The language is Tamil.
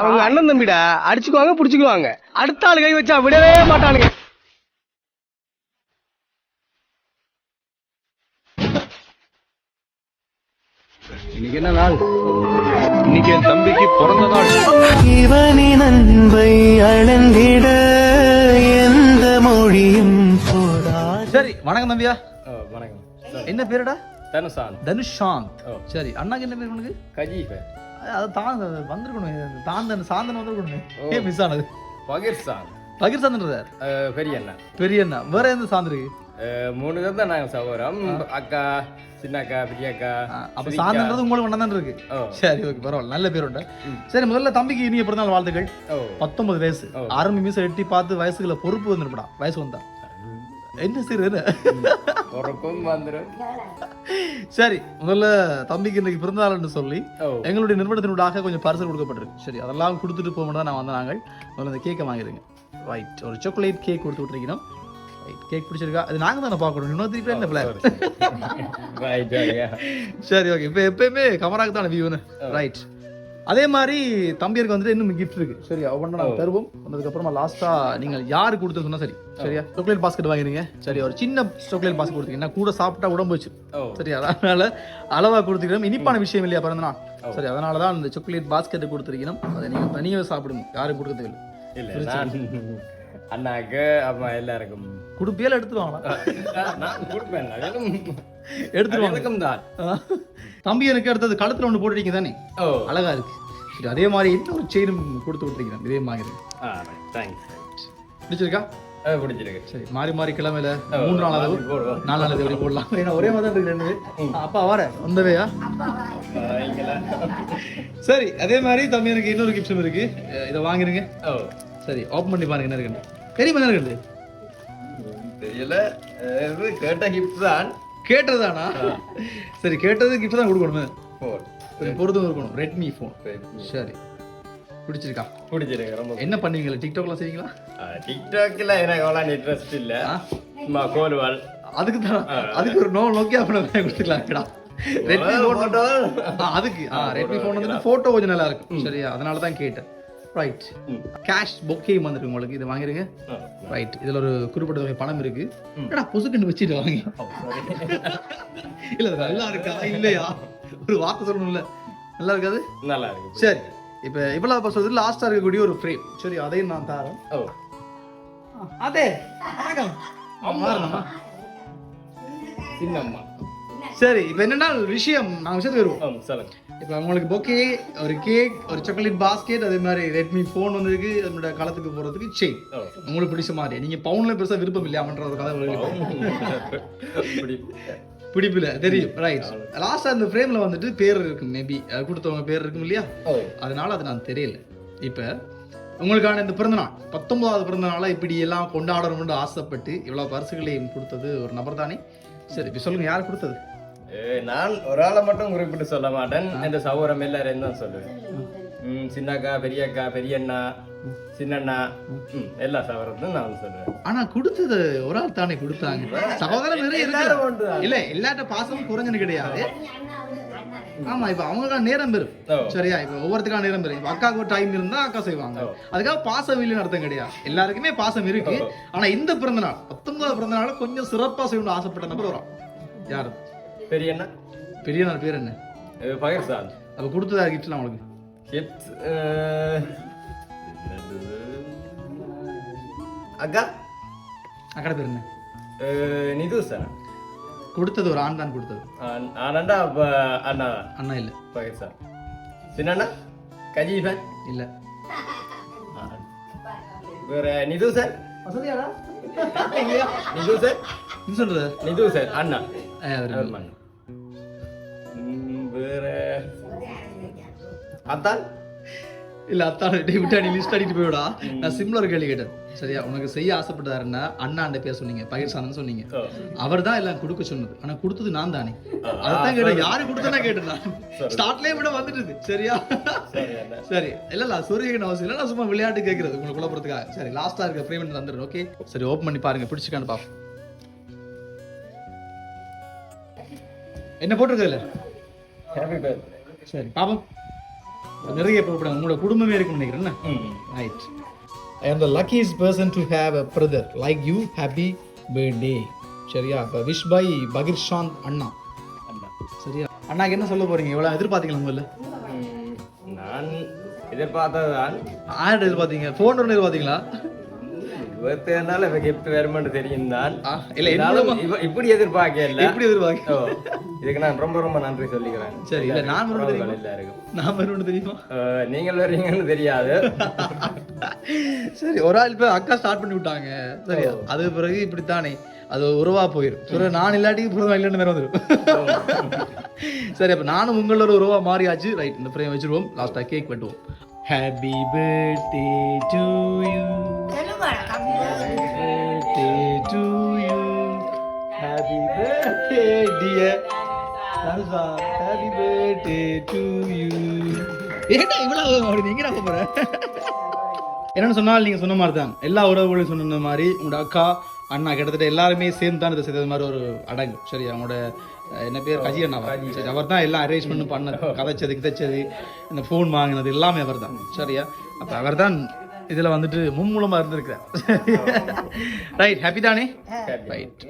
அவங்க. அண்ணன் தம்பிடா அடிச்சுக்குவாங்க புடிச்சுக்குவாங்க. அடுத்த ஆள் கை வச்சா விடவே மாட்டானுங்க. இன்னைக்கு என்ன நாள்? இன்னைக்கு என் தம்பிக்கு பிறந்த நாள். இவனின் அன்பை அளந்திட எந்த மொழியும் சரி வணக்கம் தம்பியா. வணக்கம். என்ன பேருடா? தனுஷாந்த். ஓ. சரி அண்ணாக்கு என்ன பேர் உனக்கு? கஜீஃப அது தான் வந்திருக்கணும். தாந்தன் சாந்தன் வந்திருக்கணும். ஏன் மிஸ் ஆனது. பகிர்சான் பகிர் சாந்தன்றார் பெரிய அண்ணா. பெரிய அண்ணா. வேற எந்த சாந்த் இருக்கு? அஹ், மூணு பேர் தான் நாங்கள் சகோதரம். அக்கா சின்ன அக்கா பெரிய அக்கா அப்ப. சாந்தன்றது உங்களுக்கு ஒன்றா தான் இருக்கு. சரி ஓகே பரவாயில்ல. நல்ல பேர் உண்டு. சரி முதல்ல தம்பிக்கு இனிய பிறந்தநாள் வாழ்த்துக்கள். பத்தொன்பது வயசு. ஆரம்பி மீச எட்டி பார்த்து வயசுல பொறுப்பு வந்துருப்படா வயசு வந்தா. என்ன சரி என்ன? உறப்பும் வந்துடும் சரி முதல்ல தம்பிக்கு இன்னைக்கு பிறந்தநாள்னு சொல்லி எங்களுடைய நிறுவனத்தினூடாக கொஞ்சம் பரிசல் கொடுக்கப்பட்டிருக்கு. சரி அதெல்லாம் கொடுத்துட்டு போக தான் நான் வந்த நாங்கள். முதல்ல இந்த கேக்கை வாங்கிடுங்க. ரைட் ஒரு சாக்லேட் கேக் கொடுத்து விட்டுருக்கணும். ரைட் கேக் பிடிச்சிருக்கா? அது நாங்கள் தானே பார்க்கணும். இன்னும் திருப்பி என்ன பிளான் சரி ஓகே இப்போ எப்பயுமே கமராக்கு தானே வியூன்னு ரைட் அதே மாதிரி தம்பியருக்கு வந்துட்டு இன்னும் கிஃப்ட் இருக்கு. சரியா? ஒவ்வொன்றும் நாங்கள் தருவோம். வந்ததுக்கப்புறமா லாஸ்டா நீங்கள் யாரு கொடுத்து சொன்னா சரி. சரியா? சாக்லேட் பாஸ்கெட் வாங்கிடுங்க. சரி ஒரு சின்ன சாக்லேட் பாஸ்கெட் கொடுத்தீங்கன்னா கூட சாப்பிட்டா உடம்பு வச்சு ஓ. சரி அதனால அளவா கொடுத்துக்கிறோம். இனிப்பான விஷயம் இல்லையா பிறந்த நாள்? சரி அதனால தான் அந்த சாக்லேட் பாஸ்கெட் கொடுத்துருக்கணும் அதை நீங்க தனியாக சாப்பிடுங்க யாரும் கொடுக்க தேவையில்லை இல்ல அண்ணாக்கு அம்மா எல்லாருக்கும் குடுப்பியால எடுத்துருவாங்களா? எடுத்துருவாங்க. தான் தம்பி எனக்கு அடுத்தது கழுத்துல ஒன்று போட்டுட்டீங்க தானே? ஓ. அழகா இருக்கு. அதே மாதிரி இன்னொரு செயினும் கொடுத்து விட்டுருக்கீங்க இதே மாதிரி. பிடிச்சிருக்கா? பிடிச்சிருக்கு. சரி மாறி மாறி கிழமையில மூணு நாள் அளவு. நாலு நாள் எப்படி போடலாம்? ஏன்னா ஒரே மாதிரி தான் இருக்கு ரெண்டு அப்பா வர வந்தவையா? சரி அதே மாதிரி தம்பி எனக்கு இன்னொரு கிஃப்ட்ஸும் இருக்கு. இதை வாங்கிருங்க. ஓ. சரி ஓப்பன் பண்ணி பாருங்க என்ன இருக்குன்னு. தெரியுமா என்ன இருக்குது? தெரியல கேட்ட ஹிப் தான். கேட்டதானா சரி கேட்டது கிஃப்ட் தான் கொடுக்கணுமே. போன் கொஞ்சம் பொறுத்தும் இருக்கணும். ரெட்மி ஃபோன் சரி. பிடிச்சிருக்கா? பிடிச்சிருக்கு ரொம்ப என்ன பண்ணுவீங்களா? டிக்டாக்லாம் செய்வீங்களா? டிக்டாக்ல எனக்கு அவ்வளோ இன்ட்ரெஸ்ட் இல்ல? சும்மா கோல்வால். அதுக்கு தான். அதுக்கு ஒரு நோ நோக்கியா ஃபோன் கொடுத்துக்கலாம்டா. ரெட்மி ஃபோன் அதுக்கு. ஆ ரெட்மி ஃபோன் வந்துட்டு ஃபோட்டோ கொஞ்சம் நல்லா இருக்கும். சரியா? அதனால தான் கேட்டேன். ரைட் கேஷ் பொக்கே வந்துருக்கு உங்களுக்கு. இது வாங்கிருங்க. ரைட் இதுல ஒரு குறிப்பிட்ட தொகை பணம் இருக்கு. ஏடா பொசுக்குன்னு வச்சுட்டு வாங்க. இல்ல நல்லா இருக்கா? இல்லையா? ஒரு வார்த்தை சொல்லணும்ல. நல்லா இருக்காது? நல்லா இருக்கு. சரி. இப்போ இவ்வளவு சொல்றது லாஸ்டா இருக்கக்கூடிய ஒரு ஃப்ரேம் சரி அதையும் நான் தரேன். ஓ. அதே. வணக்கம். சின்னம்மா. சரி இப்போ என்னன்னா விஷயம். நாங்கள் விஷயத்துக்கு வருவோம். சொல்லுங்க. இப்போ உங்களுக்கு பொக்கே ஒரு கேக் ஒரு சாக்லேட் பாஸ்கெட் அதே மாதிரி ரெட்மி ஃபோன் வந்திருக்கு அதனோட காலத்துக்கு போகிறதுக்கு செயின் உங்களுக்கு பிடிச்ச மாதிரி. நீங்கள் பவுனில் பெருசாக விருப்பம் இல்லையாமன்ற ஒரு கதை பிடிப்பில்ல தெரியும். ரைட் லாஸ்ட்டாக அந்த ஃப்ரேமில் வந்துட்டு பேர் இருக்கும் மேபி கொடுத்தவங்க பேர் இருக்கும் இல்லையா? அதனால அது நான் தெரியல. இப்போ உங்களுக்கான இந்த பிறந்தநாள் பத்தொன்பதாவது பிறந்த நாளை இப்படி எல்லாம் கொண்டாடணும்னு ஆசைப்பட்டு இவ்வளோ பரிசுகளையும் கொடுத்தது ஒரு நபர் தானே சரி இப்போ சொல்லுங்க யார் கொடுத்தது? நான் ஒரு ஆளை மட்டும் குறிப்பிட்டு சொல்ல மாட்டேன். இந்த சகோதரம் எல்லாரையும் தான் சொல்லுவேன். ம், சின்னக்கா பெரியக்கா பெரியண்ணா சின்னண்ணா எல்லா சகோதரத்தையும் நான் சொல்லுவேன். ஆனா கொடுத்தது ஒரு ஆள் தானே கொடுத்தாங்க. சகோதரன் நிறைய இருக்கு. இல்ல எல்லாட்ட பாசமும் குறைஞ்சனு கிடையாது. ஆமா இப்ப அவங்களுக்கான நேரம் பெறும். சரியா? இப்ப ஒவ்வொருத்துக்கான நேரம் பெறும் இப்ப அக்காவுக்கு ஒரு டைம் இருந்தா அக்கா செய்வாங்க. அதுக்காக பாசம் இல்லைன்னு அர்த்தம் கிடையாது. எல்லாருக்குமே பாசம் இருக்கு. ஆனா இந்த பிறந்த நாள் பத்தொன்பதாவது பிறந்த நாள் கொஞ்சம் சிறப்பா செய்யணும்னு ஆசைப்பட்ட நபர் வரும் யாரு? பெரியண்ணா பெரிய நாள் பேர் என்ன? பகிர் சார். அப்ப கொடுத்ததா கிஃப்ட்லாம் உங்களுக்கு ஹிப்ஸ் அக்கா? அக்கட பேர் என்ன? நிது சார். கொடுத்தது ஒரு ஆண் தான் கொடுத்தது. ஆனண்டா அப்ப அண்ணா. அண்ணா இல்ல. பகிர் சார். சின்னண்ணா கஜீஃபன் இல்ல. வேற நிது சார்? வசதியாடா? நிது சார்? என்ன சொல்றது? நிது சார் அண்ணா. ம், வேற. அத்தான் இல்ல அத்தான். விட்டா நீ லிஸ்ட் அடிட்டு போய்விடா நான் சிம்ல ஒரு கேள்வி கேட்டேன். சரியா? உனக்கு செய்ய ஆசைப்பட்டாருன்னா அண்ணாண்ட பேர் சொன்னீங்க பகிர் சாந்தன் சொன்னீங்க. அவர் தான் எல்லாம் கொடுக்க சொன்னது. ஆனா கொடுத்தது நான் தானே. அதான் கேட்டேன். யாரு கொடுத்தனா கேட்டேன் ஸ்டார்ட்லயே விட வந்துட்டுது. சரியா? சரி அண்ணா. இல்ல இல்ல சூரியகன் அவசியம் இல்ல. நான் சும்மா விளையாட்டு கேட்கறது. உங்களுக்கு குழப்பறதுக்காக. சரி லாஸ்டா இருக்க ஃப்ரேம் தந்துடுறேன் ஓகே சரி ஓப்பன் பண்ணி பாருங்க. பிடிச்சிக்கான்னு பாப்போம். என்ன போட்டிருக்கல ஹாப்பி பர்த்டே சரி பாப்போம். நிறைய புறப்படாங்க உங்களோட குடும்பமே இருக்குன்னு நினைக்கிறேன் என்ன? ம் Right. I am the luckiest person to have a brother like you. Happy birthday. சரியா? இப்போ விஷ் பை பகிர் சாந்த் அண்ணா. அண்ணா சரியா? அண்ணாக்கு என்ன சொல்ல போறீங்க? எவ்வளோ எதிர்பார்த்தீங்களா முதல்ல நான் எதிர்பார்த்ததுதான். ஆர்டர் எதிர்பார்த்தீங்க. ஃபோன் ஒன்று எதிர்பார்த்தீங்களா? எனக்கு எப்படி வருமானு தெரியும் தான் இல்ல, என் இருந்தாலும் மூலமா- இவ- இப்படி எதிர்பார்க்க இல்ல. எப்படி எதிர்பார்க்க இதுக்கு நான் ரொம்ப ரொம்ப நன்றி சொல்லிக்கிறேன். சரி இல்ல நான் தெரியுமா? எல்லாருக்கும். நான் வரணும் தெரியுமா? நீங்கள் வர்றீங்கன்னு தெரியாது. சரி ஒரு ஆள் இப்போ அக்கா ஸ்டார்ட் பண்ணி விட்டாங்க. சரியா? அது பிறகு இப்படித்தானே. அது உறவா போயிடும் சரி நான் இல்லாட்டி புறவா இல்லைன்னு வேற வந்துடும் சரி அப்ப நானும் உங்களோட உறவா மாறியாச்சு. ரைட் இந்த ஃப்ரேம் வச்சிருவோம். லாஸ்டா கேக் வெட்டுவோம். ஹாப்பி பர்த்டே டு யூ என்னன்னு சொன்னால் நீங்க சொன்ன மாதிரி தான் எல்லா உறவுகளையும் சொன்ன மாதிரி உங்களோட அக்கா அண்ணா கிட்டத்தட்ட எல்லாருமே சேர்ந்து தான் இதை செய்தது மாதிரி ஒரு அடங்கு. சரி அவங்களோட என்ன பேர்? கஜி அண்ணா சரி அவர் தான் எல்லாம் அரேஞ்ச் பண்ணி பண்ண கதைச்சது கிதைச்சது இந்த ஃபோன் வாங்கினது எல்லாமே அவர் தான் சரியா? அப்போ அவர் தான் இதில் வந்துட்டு மும்மூலமாக இருந்திருக்கிறார் ரைட் ஹாப்பி தானே? ரைட்